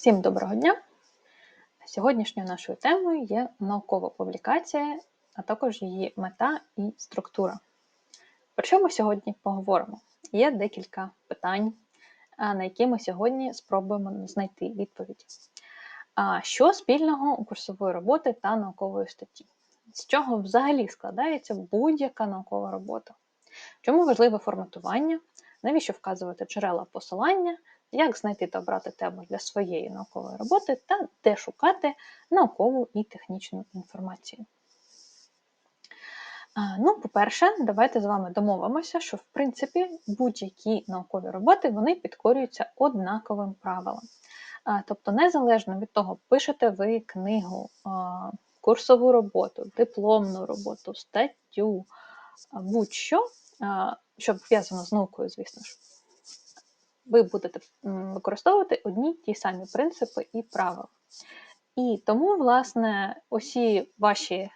Всім доброго дня! Сьогоднішньою нашою темою є наукова публікація, а також її мета і структура. Про що ми сьогодні поговоримо? Є декілька питань, на які ми сьогодні спробуємо знайти відповіді. Що спільного у курсової роботи та наукової статті? З чого взагалі складається будь-яка наукова робота? Чому важливе форматування? Навіщо вказувати джерела посилання? Як знайти та обрати тему для своєї наукової роботи та де шукати наукову і технічну інформацію. Ну, По-перше, давайте з вами домовимося, що в принципі будь-які наукові роботи вони підкорюються однаковим правилам. Тобто, незалежно від того, пишете ви книгу, курсову роботу, дипломну роботу, статтю, будь-що, що пов'язано з наукою, звісно ж ви будете використовувати одні ті самі принципи і правила. І тому, власне, усі ваші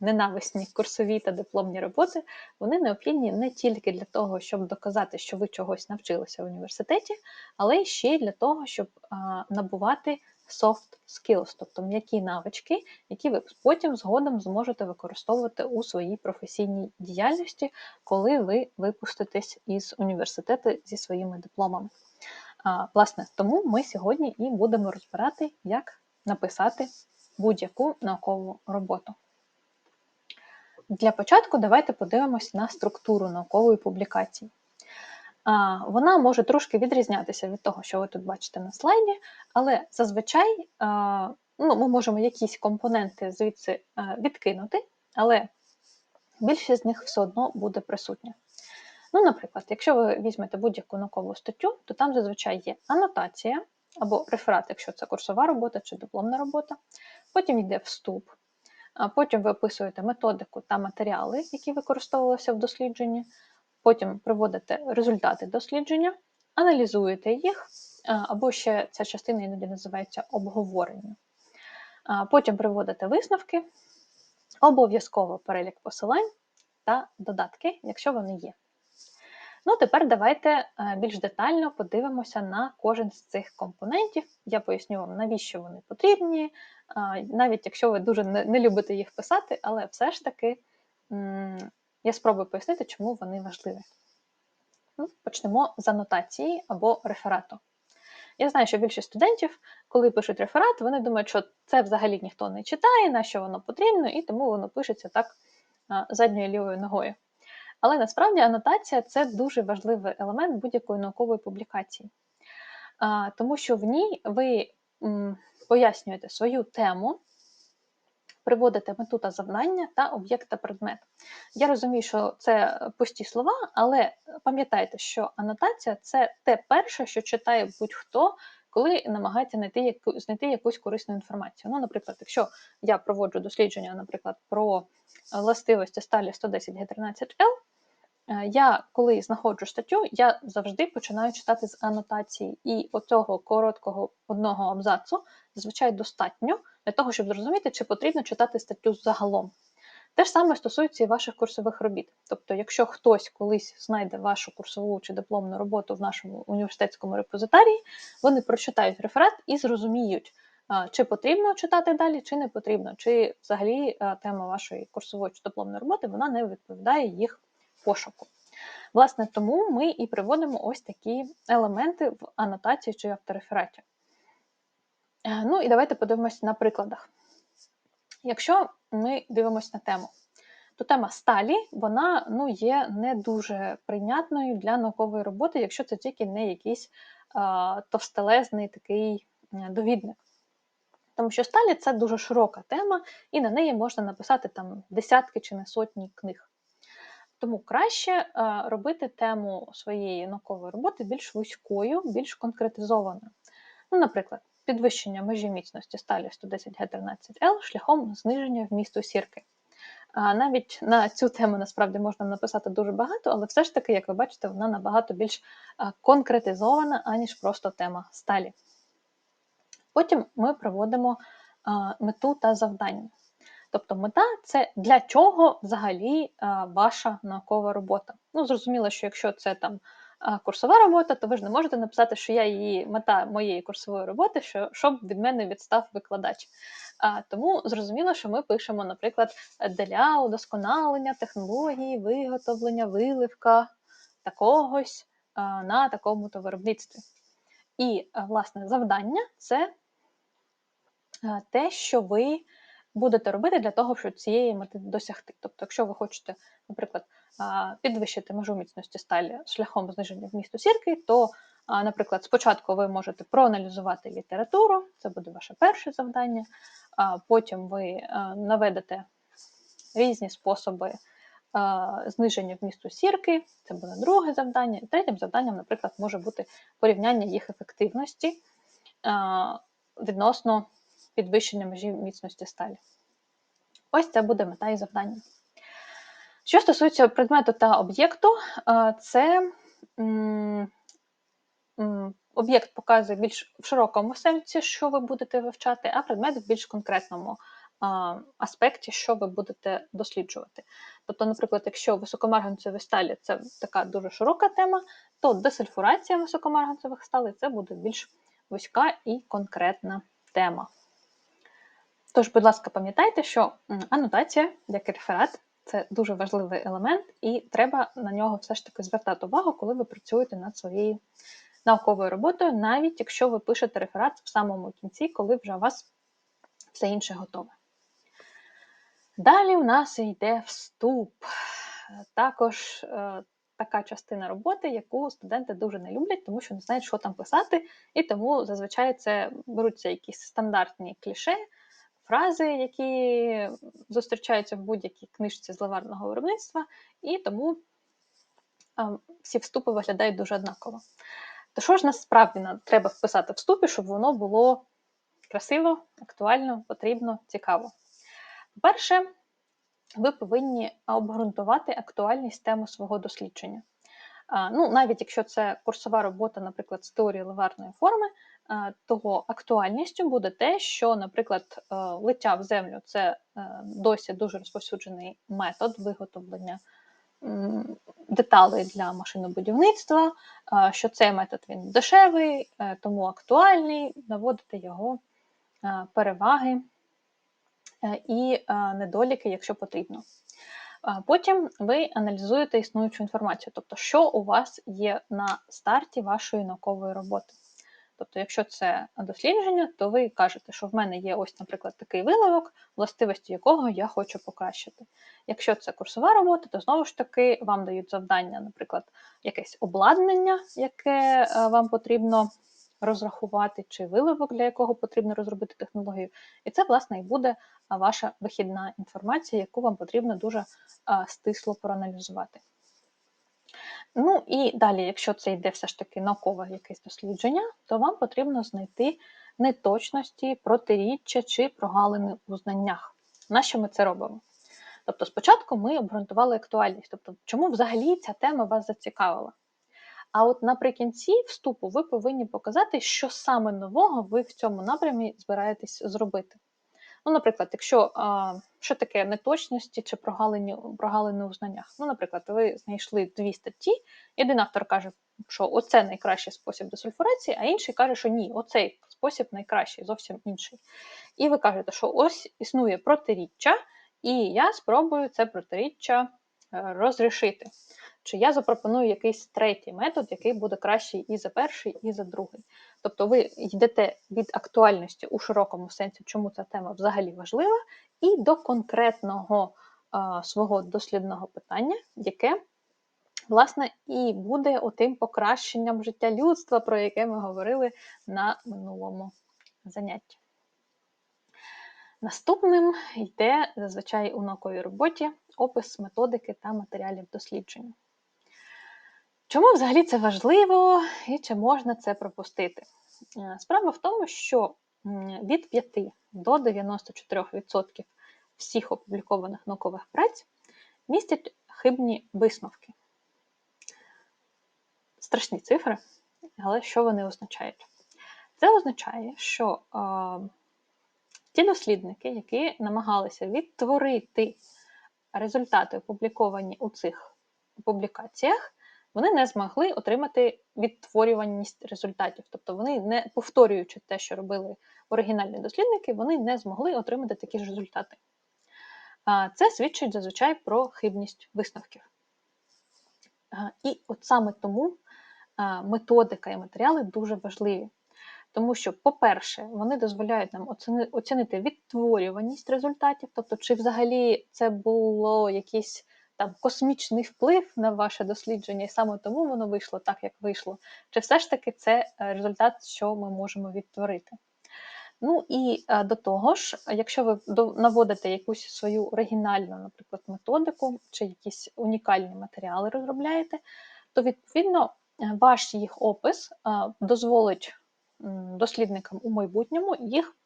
ненависні курсові та дипломні роботи, вони необхідні не тільки для того, щоб доказати, що ви чогось навчилися в університеті, але й ще й для того, щоб набувати soft skills, тобто м'які навички, які ви потім згодом зможете використовувати у своїй професійній діяльності, коли ви випуститесь із університету зі своїми дипломами. А, Власне, тому ми сьогодні і будемо розбирати, як написати будь-яку наукову роботу. Для початку давайте подивимось на структуру наукової публікації. Вона може трошки відрізнятися від того, що ви тут бачите на слайді, але зазвичай ну, ми можемо якісь компоненти звідси відкинути, але більшість з них все одно буде присутня. Ну, Наприклад, якщо ви візьмете будь-яку наукову статтю, то там зазвичай є анотація або реферат, якщо це курсова робота чи дипломна робота, потім йде вступ, потім ви описуєте методику та матеріали, які використовувалися в дослідженні. Потім приводите результати дослідження, аналізуєте їх, або ще ця частина іноді називається обговорення. Потім приводите висновки, обов'язково перелік посилань та додатки, якщо вони є. Ну, тепер давайте е, більш детально подивимося на кожен з цих компонентів. Я поясню вам, навіщо вони потрібні, навіть якщо ви дуже не любите їх писати, але все ж таки я спробую пояснити, чому вони важливі. Ну, Почнемо з анотації або реферату. Я знаю, що більшість студентів, коли пишуть реферат, вони думають, що це взагалі ніхто не читає, на що воно потрібно, і тому воно пишеться так задньою лівою ногою. Але насправді анотація це дуже важливий елемент будь-якої наукової публікації, тому що в ній ви пояснюєте свою тему, приводите мету та завдання та об'єкт та предмет. Я розумію, що це пусті слова, але пам'ятайте, що анотація це те перше, що читає будь-хто, коли намагається знайти яку, знайти якусь корисну інформацію. Ну, Наприклад, якщо я проводжу дослідження, наприклад, про властивості сталі 110 г 13 l я коли знаходжу статтю, я завжди починаю читати з анотації, і оцього короткого одного абзацу зазвичай достатньо для того, щоб зрозуміти, чи потрібно читати статтю загалом. Те ж саме стосується і ваших курсових робіт. Тобто, якщо хтось колись знайде вашу курсову чи дипломну роботу в нашому університетському репозитарії, вони прочитають реферат і зрозуміють, чи потрібно читати далі, чи не потрібно, чи взагалі тема вашої курсової чи дипломної роботи вона не відповідає їх пошуку. Власне, тому ми і приводимо ось такі елементи в анотації чи авторефераті. Е, ну і давайте подивимося на прикладах. Якщо ми дивимося на тему, то тема сталі вона ну, є не дуже прийнятною для наукової роботи, якщо це тільки не якийсь а, товстелезний такий е, довідник. Тому що сталі це дуже широка тема, і на неї можна написати там десятки чи не сотні книг. Тому краще е, робити тему своєї наукової роботи більш вузькою, більш конкретизованою. Ну, Наприклад, підвищення межі міцності сталі 110 г 13 l шляхом зниження вмісту сірки. Навіть на цю тему насправді можна написати дуже багато, але все ж таки, як ви бачите, вона набагато більш конкретизована, аніж просто тема сталі. Потім ми проводимо мету та завдання. Тобто мета це для чого взагалі ваша наукова робота. Ну, зрозуміло, що якщо це там а, курсова робота, то ви ж не можете написати, що я її мета моєї курсової роботи, що, щоб від мене відстав викладач. А, Тому зрозуміло, що ми пишемо, наприклад, для удосконалення технології, виготовлення, виливка такогось на такому-то виробництві. І, власне, завдання це те, що ви будете робити для того, щоб цієї мети досягти. Тобто, якщо ви хочете, наприклад, підвищити межу міцності сталі шляхом зниження вмісту сірки, то, наприклад, спочатку ви можете проаналізувати літературу, це буде ваше перше завдання, потім ви наведете різні способи зниження вмісту сірки, це буде друге завдання. Третім завданням, наприклад, може бути порівняння їх ефективності відносно підвищення межі міцності сталі. Ось це буде мета і завдання. Що стосується предмету та об'єкту, е, це об'єкт показує більш в широкому сенсі, що ви будете вивчати, а предмет в більш конкретному аспекті, що ви будете досліджувати. Тобто, наприклад, якщо високомарганцеві сталі це така дуже широка тема, то десульфурація високомарганцевих сталей це буде більш вузька і конкретна тема. Тож, будь ласка, пам'ятайте, що анотація, як і реферат, це дуже важливий елемент, і треба на нього все ж таки звертати увагу, коли ви працюєте над своєю науковою роботою, навіть якщо ви пишете реферат в самому кінці, коли вже у вас все інше готове. Далі у нас йде вступ. Також е, така частина роботи, яку студенти дуже не люблять, тому що не знають, що там писати, і тому зазвичай це беруться якісь стандартні кліше фрази, які зустрічаються в будь-якій книжці з ливарного виробництва, і тому всі вступи виглядають дуже однаково. То що ж насправді треба вписати вступі, щоб воно було красиво, актуально, потрібно, цікаво? По-перше, ви повинні обґрунтувати актуальність теми свого дослідження. Ну, Навіть якщо це курсова робота, наприклад, з теорії ливарної форми, того актуальністю буде те, що, наприклад, е, лиття в землю це е, досі дуже розповсюджений метод виготовлення деталей для машинобудівництва, що цей метод він дешевий, е, тому актуальний, наводити його переваги і недоліки, якщо потрібно. Потім ви аналізуєте існуючу інформацію, тобто, що у вас є на старті вашої наукової роботи. Тобто, якщо це дослідження, то ви кажете, що в мене є ось, наприклад, такий виливок, властивості якого я хочу покращити. Якщо це курсова робота, то знову ж таки вам дають завдання, наприклад, якесь обладнання, яке е, вам потрібно розрахувати, чи виливок, для якого потрібно розробити технологію. І це, власне, і буде ваша вихідна інформація, яку вам потрібно дуже стисло проаналізувати. Ну і далі, якщо це йде все ж таки наукове якесь дослідження, то вам потрібно знайти неточності, протиріччя чи прогалини у знаннях. Нащо ми це робимо? Тобто, спочатку ми обґрунтували актуальність, тобто, чому взагалі ця тема вас зацікавила. А от наприкінці вступу ви повинні показати, що саме нового ви в цьому напрямі збираєтесь зробити. Ну, Наприклад, якщо а, що таке неточності чи прогалини, прогалини у знаннях. Ну, Наприклад, ви знайшли дві статті, один автор каже, що оце найкращий спосіб десульфурації, а інший каже, що ні, оцей спосіб найкращий, зовсім інший. І ви кажете, що ось існує протиріччя, і я спробую це протиріччя е, розрішити. Чи я запропоную якийсь третій метод, який буде кращий і за перший, і за другий. Тобто ви йдете від актуальності у широкому сенсі, чому ця тема взагалі важлива, і до конкретного а, свого дослідного питання, яке, власне, і буде отим покращенням життя людства, про яке ми говорили на минулому занятті. Наступним йде зазвичай у науковій роботі опис методики та матеріалів дослідження. Чому взагалі це важливо і чи можна це пропустити? Е, справа в тому, що від 5 до 94% всіх опублікованих наукових праць містять хибні висновки. Страшні цифри, але що вони означають? Це означає, що е, ті дослідники, які намагалися відтворити результати, опубліковані у цих публікаціях, вони не змогли отримати відтворюваність результатів. Тобто вони, не повторюючи те, що робили оригінальні дослідники, вони не змогли отримати такі ж результати. Це свідчить зазвичай про хибність висновків. І от саме тому методика і матеріали дуже важливі. Тому що, по-перше, вони дозволяють нам оцінити відтворюваність результатів, тобто, чи взагалі це було якийсь там космічний вплив на ваше дослідження, і саме тому воно вийшло так, як вийшло, чи все ж таки це е, результат, що ми можемо відтворити. Ну і е, до того ж, якщо ви наводите якусь свою оригінальну, наприклад, методику чи якісь унікальні матеріали розробляєте, то відповідно е, ваш їх опис дозволить дослідникам у майбутньому їх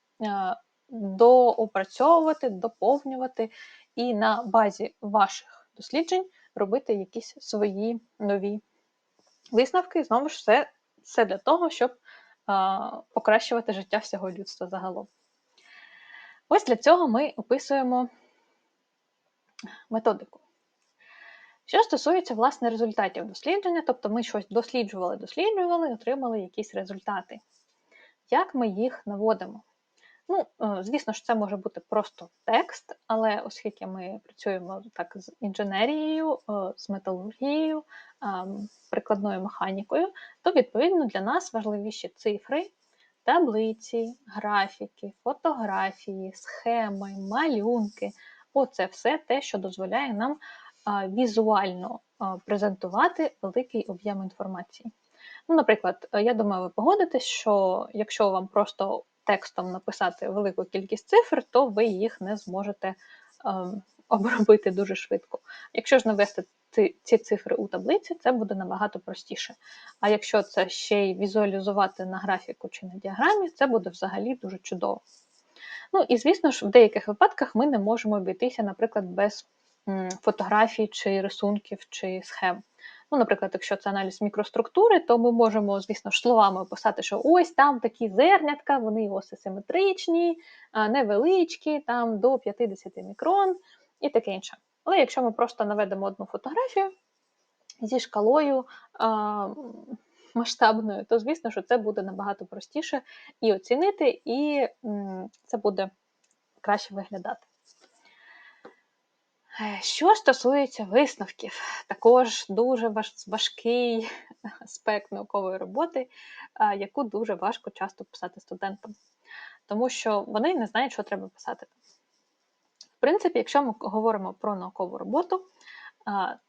доопрацьовувати, доповнювати і на базі ваших досліджень робити якісь свої нові висновки. Знову ж все, все для того, щоб а, покращувати життя всього людства загалом. Ось для цього ми описуємо методику. Що стосується власне результатів дослідження, тобто ми щось досліджували, досліджували отримали якісь результати. Як ми їх наводимо? Ну, е, звісно ж, це може бути просто текст, але оскільки ми працюємо так з інженерією, е, з металургією, прикладною механікою, то відповідно для нас важливіші цифри, таблиці, графіки, фотографії, схеми, малюнки оце все те, що дозволяє нам візуально презентувати великий об'єм інформації. Ну, Наприклад, я думаю, ви погодитесь, що якщо вам просто текстом написати велику кількість цифр, то ви їх не зможете ем, обробити дуже швидко. Якщо ж навести ці цифри у таблиці, це буде набагато простіше. А якщо це ще й візуалізувати на графіку чи на діаграмі, це буде взагалі дуже чудово. Ну і звісно ж, в деяких випадках ми не можемо обійтися, наприклад, без фотографій чи рисунків чи схем. Ну, Наприклад, якщо це аналіз мікроструктури, то ми можемо, звісно словами описати, що ось там такі зернятка, вони осисиметричні, невеличкі, там до 50 мікрон і таке інше. Але якщо ми просто наведемо одну фотографію зі шкалою а, масштабною, то звісно, що це буде набагато простіше і оцінити, і м, це буде краще виглядати. Е, що стосується висновків, також дуже важкий аспект наукової роботи, яку дуже важко часто писати студентам, тому що вони не знають, що треба писати. В принципі, якщо ми говоримо про наукову роботу,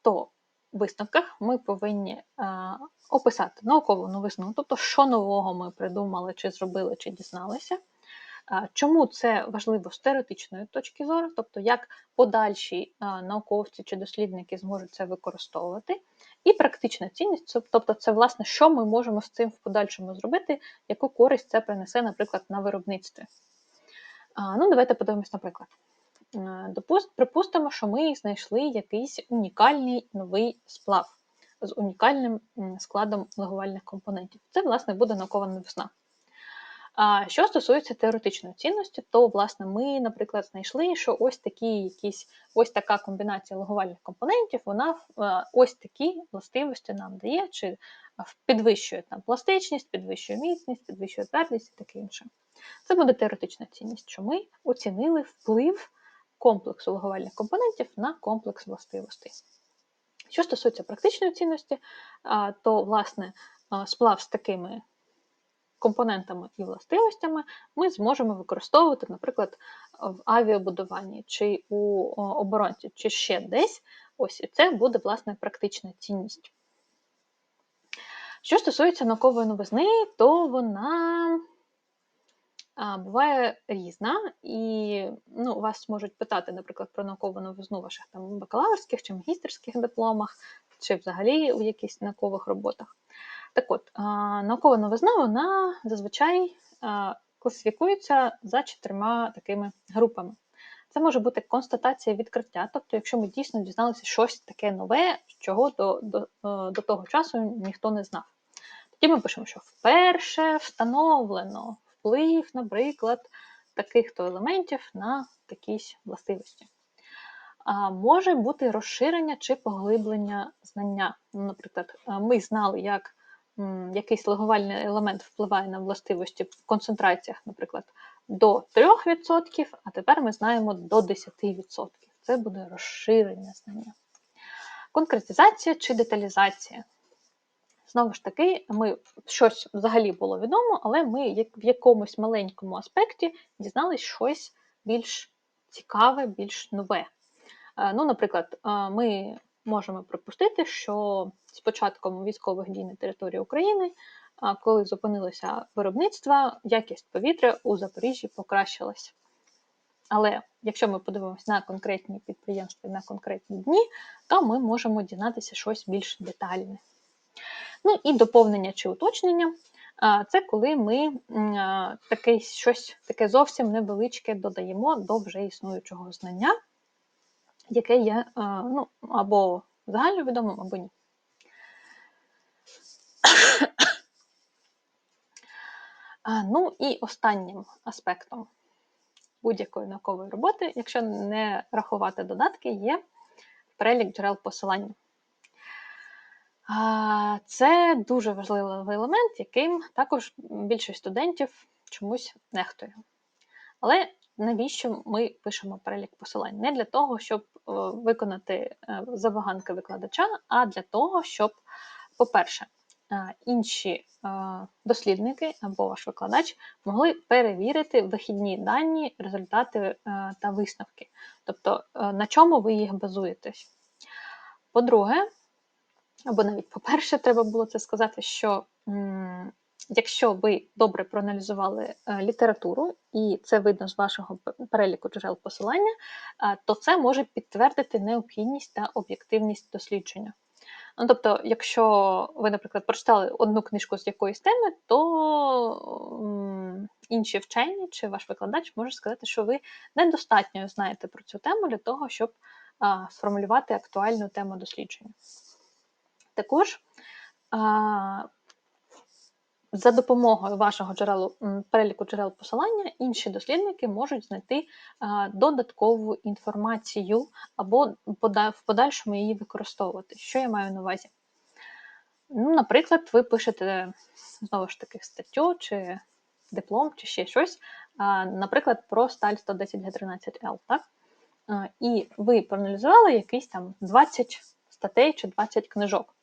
то в висновках ми повинні описати наукову новизну, тобто, що нового ми придумали, чи зробили, чи дізналися. Чому це важливо з теоретичної точки зору, тобто як подальші науковці чи дослідники зможуть це використовувати, і практична цінність, тобто це, власне, що ми можемо з цим в подальшому зробити, яку користь це принесе, наприклад, на виробництві. Ну, Давайте подивимось, наприклад. Припустимо, що ми знайшли якийсь унікальний новий сплав з унікальним складом легувальних компонентів. Це, власне, буде наукова новизна. А що стосується теоретичної цінності, то власне ми, наприклад, знайшли, що ось такі якісь ось така комбінація логувальних компонентів, вона ось такі властивості нам дає, чи підвищує там пластичність, підвищує міцність, підвищує твердість і таке інше. Це буде теоретична цінність, що ми оцінили вплив комплексу логувальних компонентів на комплекс властивостей. Що стосується практичної цінності, то власне сплав з такими компонентами і властивостями ми зможемо використовувати, наприклад, в авіабудуванні чи у оборонці, чи ще десь. Ось і це буде власне практична цінність. Що стосується наукової новизни, то вона буває різна, і ну, вас можуть питати, наприклад, про наукову новизну в ваших там бакалаврських чи магістерських дипломах, чи взагалі у якихось наукових роботах. Так от, наукова новизна вона зазвичай класифікується за чотирма такими групами. Це може бути констатація відкриття, тобто, якщо ми дійсно дізналися щось таке нове, чого до, до, е, до того часу ніхто не знав. Тоді ми пишемо, що вперше встановлено вплив, наприклад, таких-то елементів на якісь властивості. А, Може бути розширення чи поглиблення знання. Ну, Наприклад, ми знали, як якийсь легувальний елемент впливає на властивості в концентраціях, наприклад, до 3%, а тепер ми знаємо до 10%. Це буде розширення знання. Конкретизація чи деталізація. Знову ж таки, ми щось взагалі було відомо, але ми в якомусь маленькому аспекті дізналися щось більш цікаве, більш нове. Е, Ну, Наприклад, е, ми можемо припустити, що з початком військових дій на території України, коли зупинилося виробництво, якість повітря у Запоріжжі покращилась. Але якщо ми подивимося на конкретні підприємства і на конкретні дні, то ми можемо дізнатися щось більш детальне. Ну і доповнення чи уточнення це коли ми таке щось таке зовсім невеличке додаємо до вже існуючого знання, яке є ну, або загальновідомим, або ні. Ну і останнім аспектом будь-якої наукової роботи, якщо не рахувати додатки, є перелік джерел посилання. Це дуже важливий елемент, яким також більшість студентів чомусь нехтує. Але навіщо ми пишемо перелік посилань? Не для того, щоб е, виконати е, забаганки викладача, а для того, щоб, по-перше, е, інші дослідники або ваш викладач могли перевірити вихідні дані, результати та висновки. Тобто, на чому ви їх базуєтесь. По-друге, або навіть, по-перше, треба було це сказати, що якщо ви добре проаналізували е, літературу, і це видно з вашого переліку джерел посилання, е, то це може підтвердити необхідність та об'єктивність дослідження. Ну, Тобто, якщо ви, наприклад, прочитали одну книжку з якоїсь теми, то інші вчені чи ваш викладач може сказати, що ви недостатньо знаєте про цю тему для того, щоб сформулювати актуальну тему дослідження. Також за допомогою вашого джерелу, переліку джерел посилання, інші дослідники можуть знайти додаткову інформацію або в подальшому її використовувати. Що я маю на увазі? Ну, Наприклад, ви пишете знову ж таки статтю чи диплом, чи ще щось, наприклад, про сталь 110 Г13Л. так? І ви проаналізували якісь там 20 статей чи 20 книжок.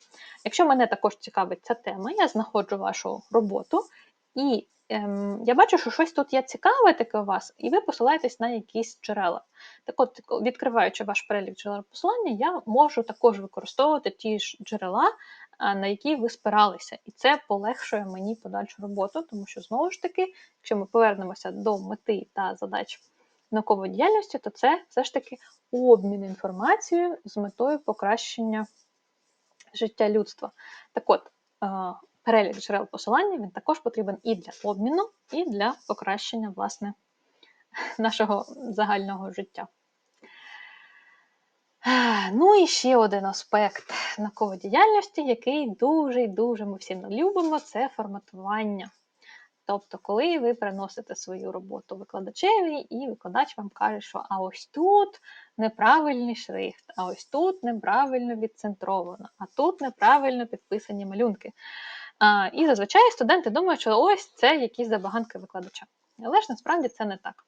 Якщо мене також цікавить ця тема, я знаходжу вашу роботу, і ем, я бачу, що щось тут є цікаве таке у вас, і ви посилаєтесь на якісь джерела. Так от, відкриваючи ваш перелік джерел посилання, я можу також використовувати ті ж джерела, на які ви спиралися. І це полегшує мені подальшу роботу, тому що, знову ж таки, якщо ми повернемося до мети та задач наукової діяльності, то це все ж таки обмін інформацією з метою покращення життя людства. Так от, е, перелік джерел посилання він також потрібен і для обміну, і для покращення власне, нашого загального життя. Ну і ще один аспект наукової діяльності, який дуже і дуже ми всі любимо, це форматування. Тобто, коли ви приносите свою роботу викладачеві, і викладач вам каже, що а ось тут неправильний шрифт, а ось тут неправильно відцентровано, а тут неправильно підписані малюнки. А, І зазвичай студенти думають, що ось це якісь забаганки викладача. Але ж насправді це не так.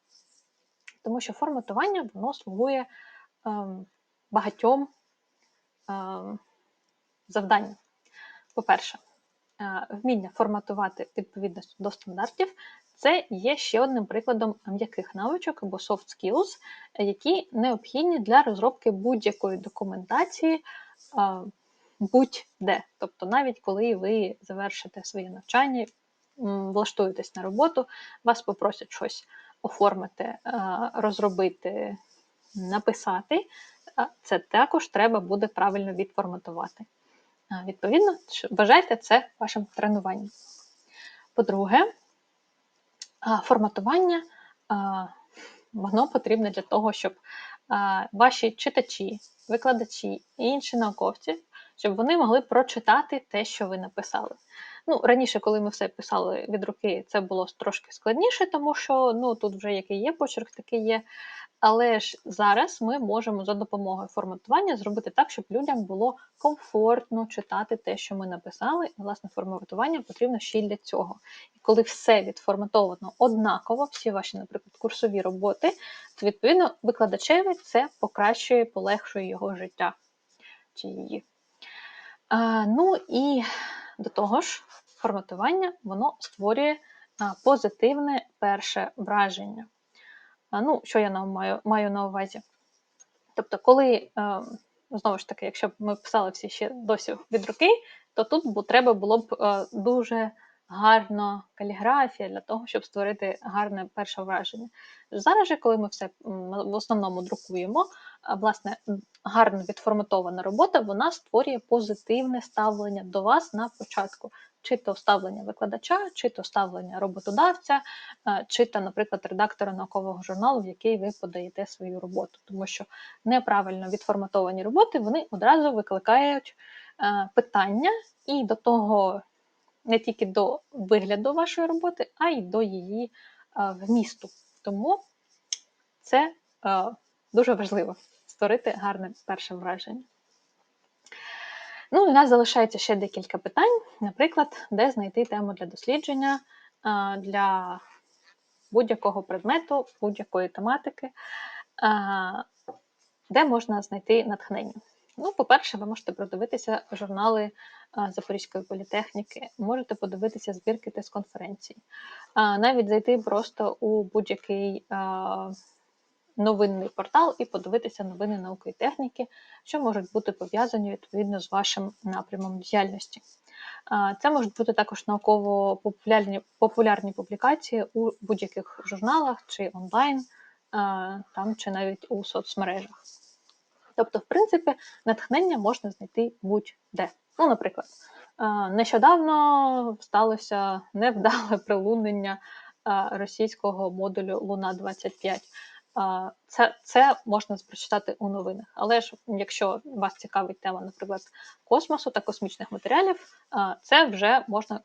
Тому що форматування воно слугує ем, багатьом ем, завданням. По-перше, вміння форматувати відповідно до стандартів, це є ще одним прикладом м'яких навичок або soft skills, які необхідні для розробки будь-якої документації е, будь-де. Тобто, навіть коли ви завершите своє навчання, влаштуєтесь на роботу, вас попросять щось оформити, е, розробити, написати, це також треба буде правильно відформатувати. Відповідно, вважайте це вашим тренуванням. По-друге, форматування воно потрібне для того, щоб ваші читачі, викладачі і інші науковці, щоб вони могли прочитати те, що ви написали. Ну, Раніше, коли ми все писали від руки, це було трошки складніше, тому що ну, тут вже який є почерк, такий є. Але ж зараз ми можемо за допомогою форматування зробити так, щоб людям було комфортно читати те, що ми написали, і власне форматування потрібно ще й для цього. І коли все відформатовано однаково, всі ваші, наприклад, курсові роботи, то відповідно викладачеві це покращує, полегшує його життя чи її. А, Ну і до того ж, форматування воно створює позитивне перше враження. А, Ну, що я маю, маю на увазі? Тобто, коли, знову ж таки, якщо б ми писали всі ще досі від руки, то тут треба було б дуже гарна каліграфія для того, щоб створити гарне перше враження. Зараз же, коли ми все в основному друкуємо, власне, гарно відформатована робота, вона створює позитивне ставлення до вас на початку. Чи то ставлення викладача, чи то ставлення роботодавця, чи то, наприклад, редактора наукового журналу, в який ви подаєте свою роботу. Тому що неправильно відформатовані роботи вони одразу викликають питання і до того, не тільки до вигляду вашої роботи, а й до її вмісту. Тому це дуже важливо створити гарне перше враження. Ну, у нас залишається ще декілька питань, наприклад, де знайти тему для дослідження для будь-якого предмету, будь-якої тематики, де можна знайти натхнення. Ну, по-перше, ви можете продивитися журнали Запорізької політехніки, можете подивитися збірки тест-конференцій, навіть зайти просто у будь-який новинний портал і подивитися новини науки і техніки, що можуть бути пов'язані відповідно з вашим напрямом діяльності. Це можуть бути також науково-популярні популярні публікації у будь-яких журналах чи онлайн, там чи навіть у соцмережах. Тобто, в принципі, натхнення можна знайти будь-де. Ну, наприклад, нещодавно сталося невдале прилунення російського модулю Луна 25. Це це можна прочитати у новинах. Але ж якщо вас цікавить тема, наприклад, космосу та космічних матеріалів, це вже можна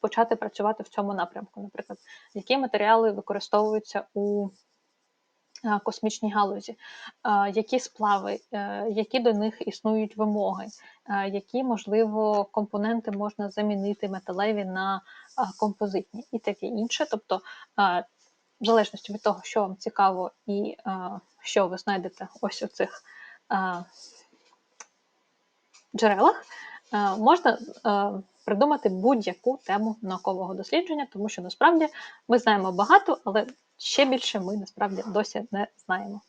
почати працювати в цьому напрямку. Наприклад, які матеріали використовуються у космічній галузі, які сплави, е, які до них існують вимоги, які, можливо, компоненти можна замінити металеві на композитні і таке інше. Тобто в залежності від того, що вам цікаво, і а, що ви знайдете ось у цих а, джерелах, а, можна придумати будь-яку тему наукового дослідження, тому що насправді ми знаємо багато, але ще більше ми насправді досі не знаємо.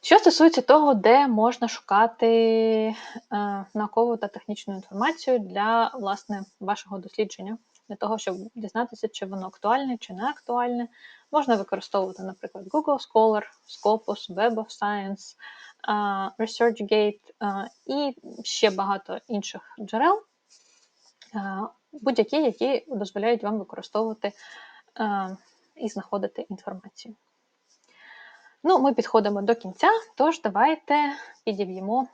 Що стосується того, де можна шукати е, наукову та технічну інформацію для власне вашого дослідження, для того, щоб дізнатися, чи воно актуальне чи не актуальне. Можна використовувати, наприклад, Google Scholar, Scopus, Web of Science, ResearchGate і ще багато інших джерел, будь-які, які дозволяють вам використовувати і знаходити інформацію. Ну, ми підходимо до кінця, тож давайте підіб'ємо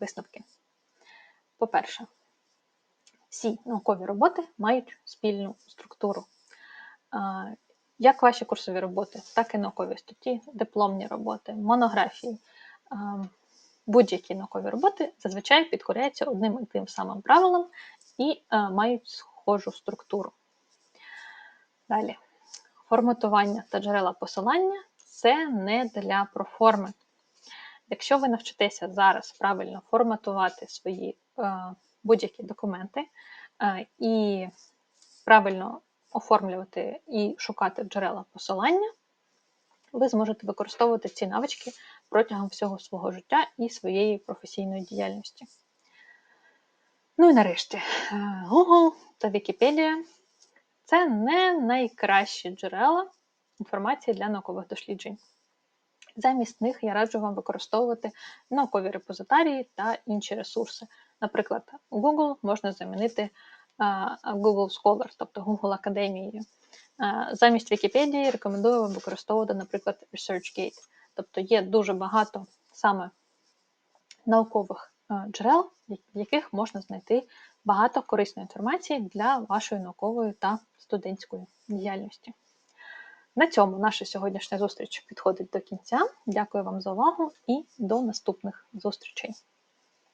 висновки. По-перше, всі наукові роботи мають спільну структуру. Як ваші курсові роботи, так і наукові статті, дипломні роботи, монографії. Будь-які наукові роботи зазвичай підкоряються одним і тим самим правилам і мають схожу структуру. Далі, форматування та джерела посилання це не для проформи. Якщо ви навчитеся зараз правильно форматувати свої будь-які документи е, і правильно оформлювати і шукати джерела посилання, ви зможете використовувати ці навички протягом всього свого життя і своєї професійної діяльності. Ну і нарешті, е, Google та Wikipedia це не найкращі джерела інформації для наукових досліджень. Замість них я раджу вам використовувати наукові репозитарії та інші ресурси. Наприклад, Google можна замінити Google Scholar, тобто Google Академією. Замість Вікіпедії рекомендую вам використовувати, наприклад, ResearchGate. Тобто є дуже багато саме наукових джерел, в яких можна знайти багато корисної інформації для вашої наукової та студентської діяльності. На цьому наша сьогоднішня зустріч підходить до кінця. Дякую вам за увагу і до наступних зустрічей.